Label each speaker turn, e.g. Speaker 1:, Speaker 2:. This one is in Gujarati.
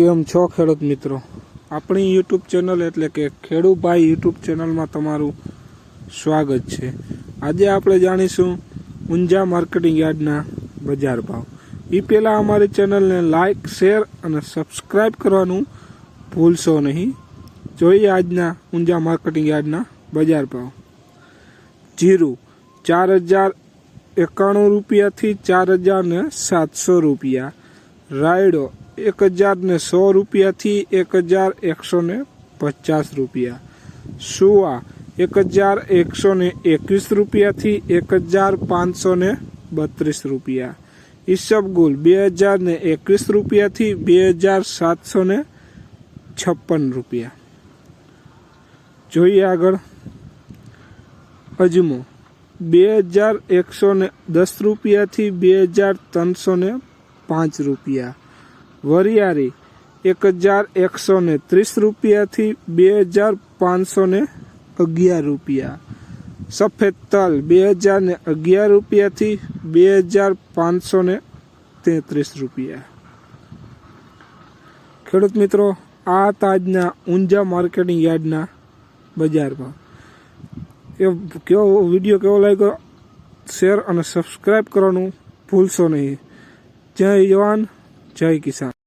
Speaker 1: કેમ છો ખેડૂત મિત્રો? આપણી યુટ્યુબ ચેનલ એટલે કે ખેડૂભાઈ યુટ્યુબ ચેનલમાં તમારું સ્વાગત છે. આજે આપણે જાણીશું ઊંઝા માર્કેટિંગ યાર્ડના બજાર ભાવ. એ પહેલાં અમારી ચેનલને લાઇક શેર અને સબસ્ક્રાઈબ કરવાનું ભૂલશો નહીં. જોઈએ આજના ઊંઝા માર્કેટિંગ યાર્ડના બજાર ભાવ. જીરું ચાર હજાર એકાણું રૂપિયાથી ચાર હજાર ને સાતસો રૂપિયા. રાયડો એક હજાર ને સો રૂપિયાથી એક હજાર એકસો ને પચાસ રૂપિયા. સુવા એક હજાર એકસો ને એકવીસ રૂપિયાથી એક હજાર પાંચસો ને બત્રીસ રૂપિયા. ઈસબગુલ બે હજાર ને એકવીસ રૂપિયાથી બે હજાર સાતસો ને છપ્પન રૂપિયા. જોઈએ આગળ. અજમો બે હજાર એકસો ને દસ રૂપિયાથી બે હજાર ત્રણસો ને પાંચ રૂપિયા. વરિયારી એક હજાર એકસો ને ત્રીસ રૂપિયાથી બે હજાર પાંચસો ને અગિયાર રૂપિયા. સફેદ તલ બે હજાર ને અગિયાર રૂપિયાથી બે હજાર પાંચસો ને તેત્રીસ રૂપિયા. ખેડૂત મિત્રો, આ તાજના ઊંઝા માર્કેટિંગ યાર્ડના બજારમાં. એ કેવો વીડિયો કેવો લાગ્યો? શેર અને સબસ્ક્રાઈબ કરવાનું ભૂલશો નહીં. જય જવાન જય કિસાન.